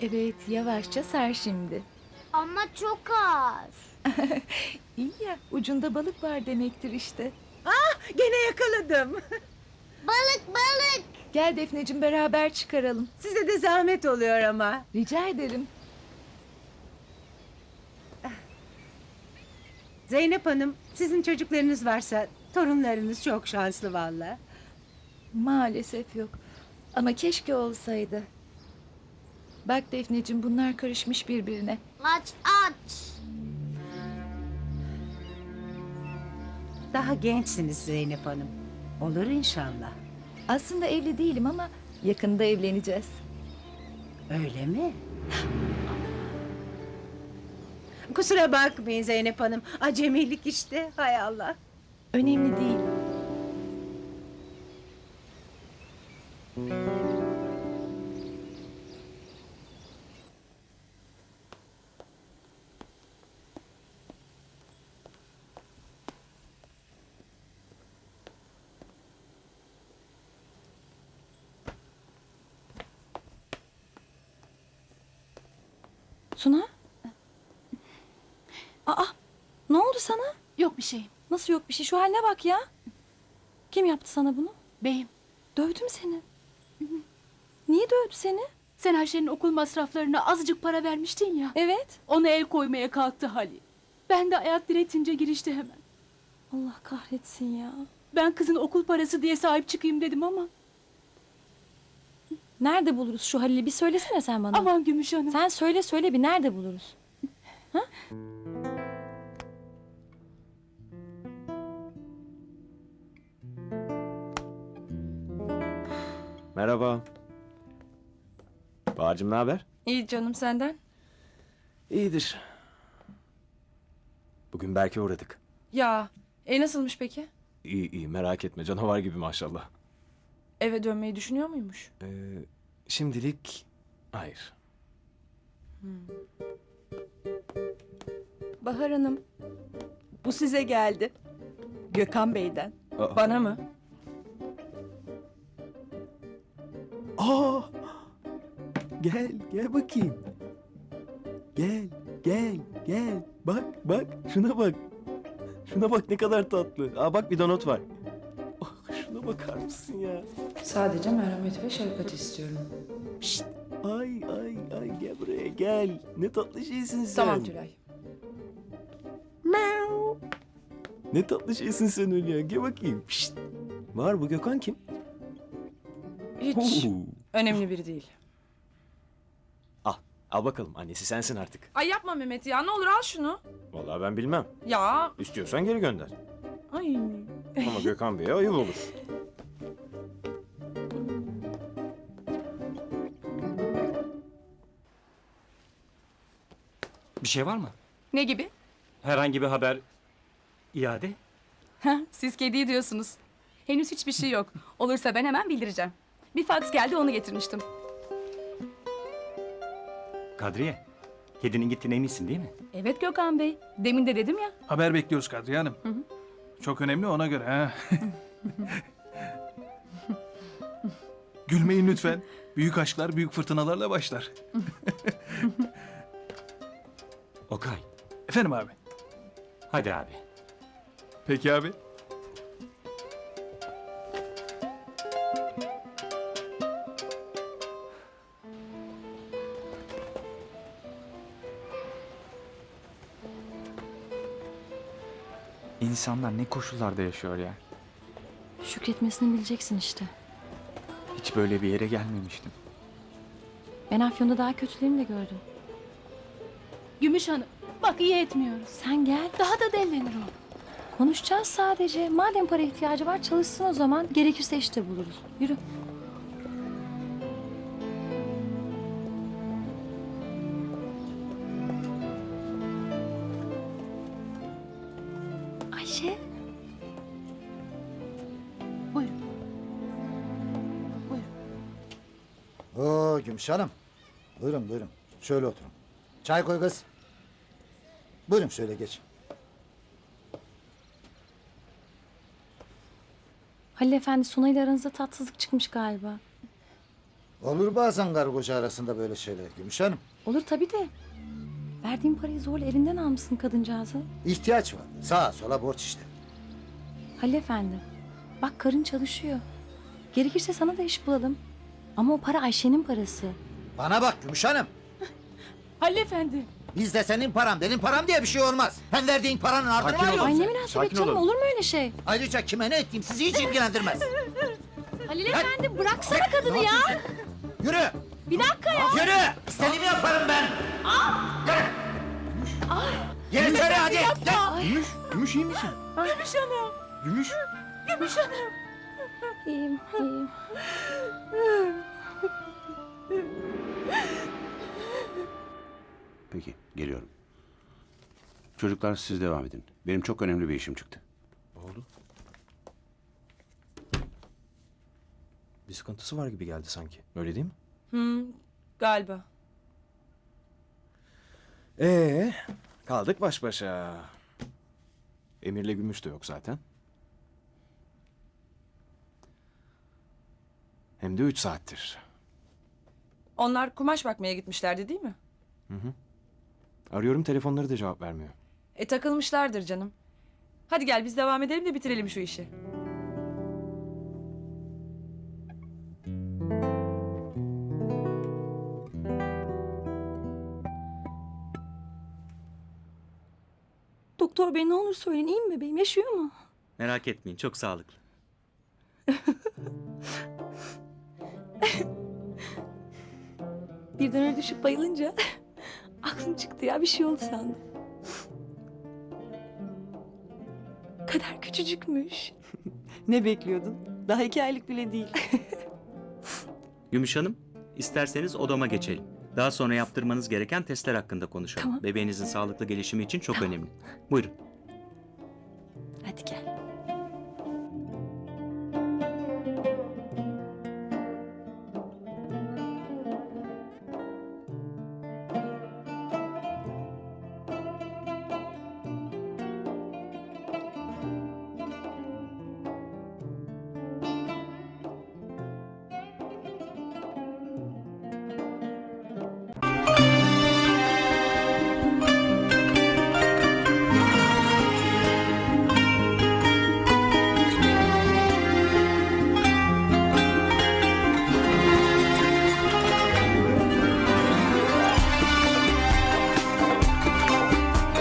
Evet, yavaşça sar şimdi. Ama çok ağır. İyi ya, ucunda balık var demektir işte. Gene yakaladım. Balık balık. Gel Defneciğim beraber çıkaralım. Size de zahmet oluyor ama. Rica ederim. Zeynep Hanım, sizin çocuklarınız varsa torunlarınız çok şanslı valla. Maalesef yok. Ama keşke olsaydı. Bak Defneciğim bunlar karışmış birbirine. Aç aç. Daha gençsiniz Zeynep Hanım. Olur inşallah. Aslında evli değilim ama yakında evleneceğiz. Öyle mi? Kusura bakmayın Zeynep Hanım. Acemilik işte. Hay Allah. Önemli değil. Suna? Aa, ne oldu sana? Yok bir şey. Nasıl yok bir şey? Şu haline bak ya. Kim yaptı sana bunu? Beyim, Dövdü mü seni? Niye dövdü seni? sen Ayşe'nin okul masraflarına azıcık para vermiştin ya. Evet. Ona el koymaya kalktı Halil. Ben de ayak diretince girişti hemen. Allah kahretsin ya. Ben kızın okul parası diye sahip çıkayım dedim ama. Nerede buluruz şu Halil'i? Bir söylesene sen bana. Aman Gümüş Hanım. Sen söyle söyle bir nerede buluruz? Merhaba. Bahar'cığım ne haber? İyi canım senden. İyidir. Bugün belki uğradık. Ya, e nasılmış peki? İyi iyi merak etme canavar gibi maşallah. Eve dönmeyi düşünüyor muymuş? Ee, şimdilik hayır. Bahar Hanım, bu size geldi. Gökhan Bey'den. Aa. Bana mı? Aa! Gel gel bakayım. Gel gel gel. Bak bak şuna bak. Şuna bak ne kadar tatlı. Aa bak bir donut var. Şuna bakar mısın ya? Sadece merhamet ve şefkat istiyorum. Ay ay ay gel buraya gel. Ne tatlı şeysin sen. Tamam Tülay. Ne tatlı şeysin sen öyle ya. Gel bakayım. Şşt. Var bu Gökhan kim? Hiç Oo. önemli biri değil. Al. Al bakalım. Annesi sensin artık. Ay yapma Mehmet ya, ne olur al şunu. Vallahi ben bilmem. Ya, İstiyorsan geri gönder. ay. Ama Gökhan Bey'e ayıp olur. Şey var mı? Ne gibi? Herhangi bir haber iade? Heh, siz kediyi diyorsunuz. Henüz hiçbir şey yok. Olursa ben hemen bildireceğim. Bir fax geldi onu getirmiştim. Kadriye, kedinin gittiğine eminsin değil mi? Evet Gökhan Bey. Demin de dedim ya. Haber bekliyoruz Kadriye Hanım. Çok önemli ona göre ha. Gülmeyin lütfen. Büyük aşklar büyük fırtınalarla başlar. Okay, Efendim abi. hadi abi. Peki abi. İnsanlar ne koşullarda yaşıyor ya. Şükretmesini bileceksin işte. Hiç böyle bir yere gelmemiştim. Ben Afyon'da daha kötülerini de gördüm. Gümüş Hanım. Bak iyi etmiyoruz. Sen gel. Daha da dellenir o. Konuşacağız sadece. Madem para ihtiyacı var çalışsın o zaman. Gerekirse işte buluruz. Yürü. Ayşe. Buyurun. Oo Gümüş Hanım. Buyurun buyurun. Şöyle oturun. Çay koy kız. Buyurun şöyle geç. Halil Efendi Suna ile aranızda tatsızlık çıkmış galiba. Olur bazen karı koca arasında böyle şeyler Gümüş Hanım. Olur tabii de. Verdiğin parayı zorla elinden almışsın kadıncağızı. İhtiyaç var. Sağa sola borç işte. Halil Efendi. Bak karın çalışıyor. Gerekirse sana da iş bulalım. Ama o para Ayşe'nin parası. Bana bak Gümüş Hanım. Halil Efendi. Bizde senin param, benim param diye bir şey olmaz. Hem verdiğin paranın ardını Sakin mı olun. Ay alıyorsun? ne münasebet Sakin canım olun. olur mu öyle şey? Ayrıca kime ne ettiğim sizi hiç ilgilendirmez. Halil Efendi bıraksana kadını ya. Yürü. Bir dakika ya. Yürü. İstediğimi yaparım ben. Yürü. Gel içeri hadi. Gel. Gümüş, Gümüş iyi misin? Gümüş Hanım. Gümüş. Gümüş Hanım. İyiyim iyiyim. Peki, geliyorum. Çocuklar siz devam edin. Benim çok önemli bir işim çıktı. Oldu. Bir sıkıntısı var gibi geldi sanki. Öyle değil mi? Hmm, galiba. Ee, kaldık baş başa. Emir'le Gümüş de yok zaten. Hem de üç saattir. Onlar kumaş bakmaya gitmişlerdi değil mi? Arıyorum telefonları da cevap vermiyor. E takılmışlardır canım. Hadi gel biz devam edelim de bitirelim şu işi. Doktor bey ne olur söyleyin iyi mi bebeğim yaşıyor mu? Merak etmeyin çok sağlıklı. Birden öyle düşüp bayılınca aklım çıktı ya bir şey oldu sandım. Kader küçücükmüş. Ne bekliyordun? Daha iki aylık bile değil. Gümüş Hanım isterseniz odama geçelim. Daha sonra yaptırmanız gereken testler hakkında konuşalım. Tamam. Bebeğinizin sağlıklı gelişimi için çok önemli. Buyurun.